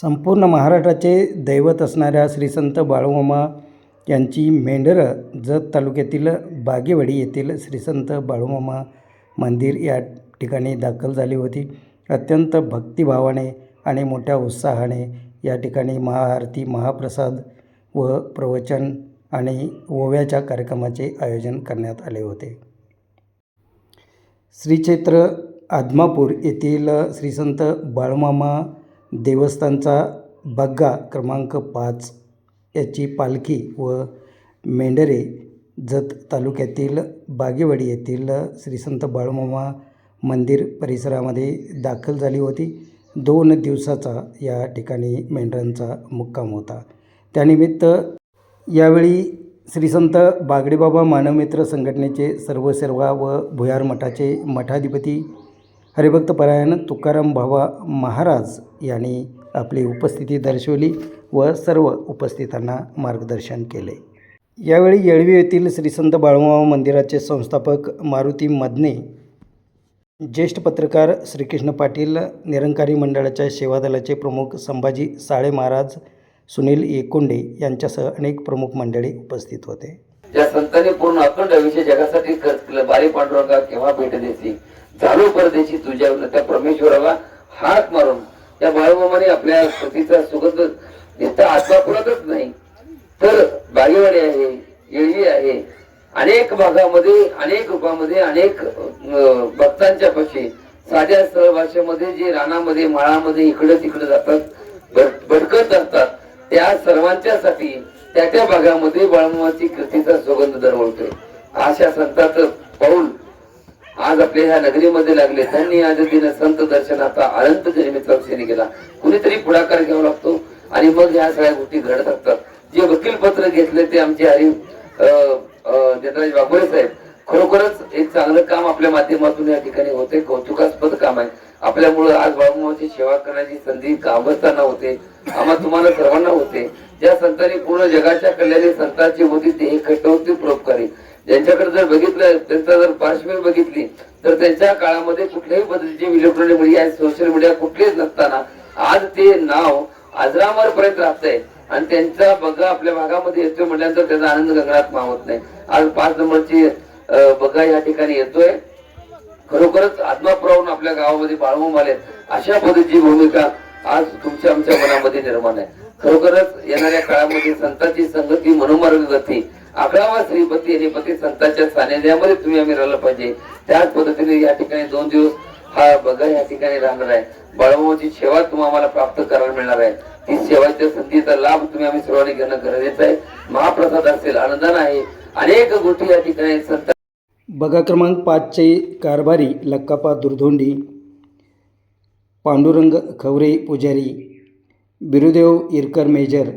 संपूर्ण महाराष्ट्राचे दैवत असणाऱ्या श्रीसंत बाळूमामा यांची मेंढरं जत तालुक्यातील बागेवाडी येथील श्रीसंत बाळूमामा मंदिर या ठिकाणी दाखल झाली होती. अत्यंत भक्तिभावाने आणि मोठ्या उत्साहाने या ठिकाणी महाआरती महाप्रसाद व प्रवचन आणि ओव्याच्या कार्यक्रमाचे आयोजन करण्यात आले होते. श्रीक्षेत्र आदमापूर येथील श्रीसंत बाळूमामा देवस्थानचा बग्गा क्रमांक पाच याची पालखी व मेंढरे जत तालुक्यातील बागेवाडी येथील श्री संत बाळूमामा मंदिर परिसरामध्ये दाखल झाली होती. दोन दिवसाचा या ठिकाणी मेंढरांचा मुक्काम होता. त्यानिमित्त यावेळी श्री संत बागडेबाबा मानवमित्र संघटनेचे सर्व सर्वा व भुयार मठाचे मठाधिपती हरिभक्तपरायण तुकाराम भावा महाराज यांनी आपली उपस्थिती दर्शवली व सर्व उपस्थितांना मार्गदर्शन केले. यावेळी येळवी येथील श्रीसंत बाळूमाव मंदिराचे संस्थापक मारुती मदने ज्येष्ठ पत्रकार श्रीकृष्ण पाटील निरंकारी मंडळाच्या सेवादलाचे प्रमुख संभाजी साळे महाराज सुनील एकोंडे यांच्यासह अनेक प्रमुख मंडळी उपस्थित होते. त्या संतांनी पूर्ण अखंड विषय जगासाठी बारी पांडुरंगा केव्हा भेट देसी झालो परदेशी तुझ्या त्या परमेश्वराला हात मारून त्या बाळूमामाने आपल्या पतीचा सुगंध घेता आत्मा पुरतच नाही. तर बागेवाडी आहे येळी आहे अनेक भागामध्ये अनेक रूपामध्ये अनेक भक्तांच्या पाशी साध्या सरळ भाषेमध्ये जे रानामध्ये माळामध्ये इकडे तिकडे जातात भडकत भटकत असतात त्या सर्वांच्यासाठी त्या त्या भागामध्ये बाळमामाची कृतीचा सुगंध दरवळतोय. अशा संतांचं पाऊल आज आपल्या ह्या नगरीमध्ये लागले त्यांनी आज दिन संत दर्शनाचा अनंत जन्मित केला कुणीतरी पुढाकार घ्यावा लागतो आणि मग ह्या सगळ्या गोष्टी घडत असतात. जे वकील पत्र घेतले ते आमचे हरी जयराज बाबुळे साहेब खरोखरच एक चांगलं काम आपल्या माध्यमातून या ठिकाणी होते. कौतुकास्पद काम आहे. आपल्यामुळे आज बाळूमाची सेवा करण्याची संधी गावस्तांना होते. आम्हा तुम्हाला सर्वांना होते. ज्या संतांनी पूर्ण जगाच्या कल्याणी संतांची होती ते हे खटवती यांच्याकडे जर बघितलं त्यांचा जर पार्श्वभूमी बघितली तर त्यांच्या काळामध्ये कुठल्याही पद्धतीचे इलेक्ट्रॉनिक मीडिया सोशल मीडिया कुठलेच नसताना आज ते नाव आजरामर पर्यंत राहत आहे आणि त्यांचा बघा आपल्या भागामध्ये येतोय म्हटल्यानंतर त्याचा आनंद गगनात मावत नाही. आज पाच नंबरची बघा या ठिकाणी येतोय. खरोखरच आत्मापुरावून आपल्या गावामध्ये बाळवून आले अशा पद्धतीची भूमिका आज तुमच्या आमच्या मनामध्ये निर्माण आहे. खरोखरच येणाऱ्या काळामध्ये संतांची संगती मनोमार्ग गती अकरावा श्रीपती हरिपती संतांच्या सानिध्यामध्ये तुम्ही आम्ही राहिलं पाहिजे. त्याच पद्धतीने या ठिकाणी दोन दिवस हा बघा या ठिकाणी राहणार आहे. बाळमामाची सेवा तुम्हाला आम्हाला प्राप्त करायला मिळणार आहे. ती सेवाच्या संधीचा लाभ तुम्ही आम्ही सर्वांनी घेणं गरजेचं आहे. महाप्रसाद असेल अनुदान आहे. अनेक गोष्टी या ठिकाणी संत बघा क्रमांक पाचचे कारभारी लक्कापा दुर्धोंडी पांडुरंग खवरे पुजारी बिरुदेव इरकर मेजर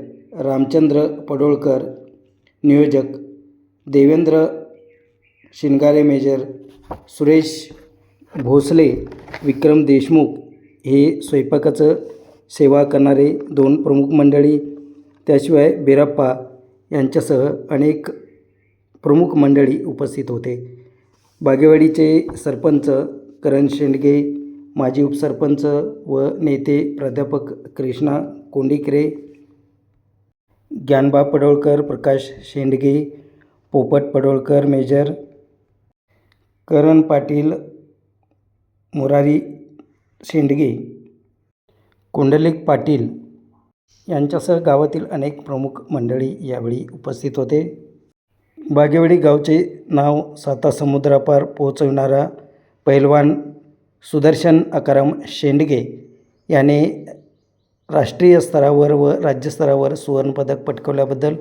रामचंद्र पडोळकर नियोजक देवेंद्र शिनगारे मेजर सुरेश भोसले विक्रम देशमुख हे स्वयंपाकाचं सेवा करणारे दोन प्रमुख मंडळी त्याशिवाय बिराप्पा यांच्यासह अनेक प्रमुख मंडळी उपस्थित होते. बागेवाडीचे सरपंच करण शेंडगे माजी उपसरपंच व नेते प्राध्यापक कृष्णा कोंडिकरे ज्ञानबा पडोळकर प्रकाश शेंडगे पोपट पडोळकर मेजर करण पाटील मुरारी शेंडगे कुंडलिक पाटील यांच्यासह गावातील अनेक प्रमुख मंडळी यावेळी उपस्थित होते. बागेवाडी गावचे नाव साता समुद्रापार पोहोचविणारा पैलवान सुदर्शन अकाराम शेंडगे याने राष्ट्रीय स्तरावर व राज्यस्तरावर सुवर्णपदक पटकवल्याबद्दल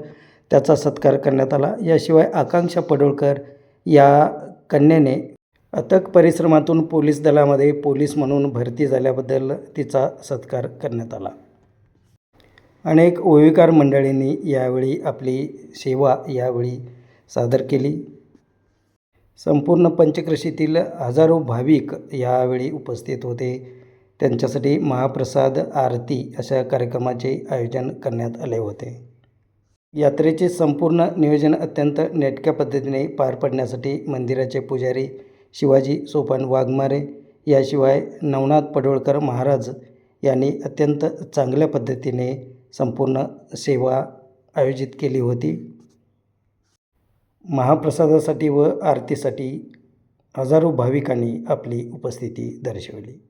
त्याचा सत्कार करण्यात आला. याशिवाय आकांक्षा पडोळकर या कन्येने अथक परिश्रमातून पोलीस दलामध्ये पोलीस म्हणून भरती झाल्याबद्दल तिचा सत्कार करण्यात आला. अनेक ओविकार मंडळींनी यावेळी आपली सेवा यावेळी सादर केली. संपूर्ण पंचक्रोशीतील हजारो भाविक यावेळी उपस्थित होते. त्यांच्यासाठी महाप्रसाद आरती अशा कार्यक्रमाचे आयोजन करण्यात आले होते. यात्रेचे संपूर्ण नियोजन अत्यंत नेटक्या पद्धतीने पार पडण्यासाठी मंदिराचे पुजारी शिवाजी सोपान वाघमारे याशिवाय नवनाथ पडोळकर महाराज यांनी अत्यंत चांगल्या पद्धतीने संपूर्ण सेवा आयोजित केली होती. महाप्रसादासाठी व आरतीसाठी हजारो भाविकांनी आपली उपस्थिती दर्शवली.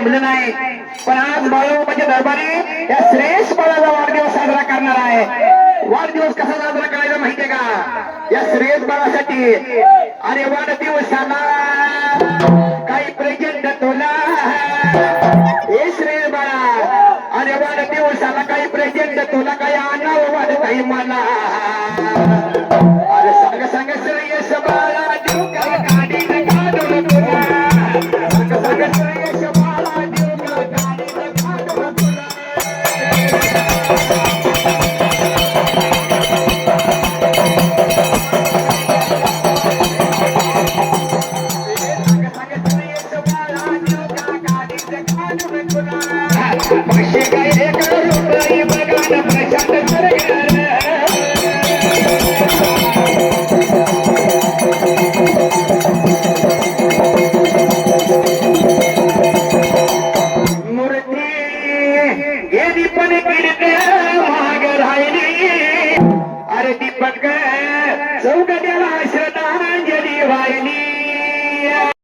जमलं नाही. पण आज बाळूमाच्या दरबारी या श्रेष्ठ बाळाचा वाढदिवस साजरा करणार आहे. वाढदिवस कसा साजरा करायचा माहितीये का? या श्रेष्ठ बाळासाठी अरे वाढदिवसाला काही प्रेजेंट तुला हे श्रेष्ठ बाळा अरे वाढदिवसाला काही प्रेजेंट तुला काही आणावं वाढत आहे मला. प्रशांत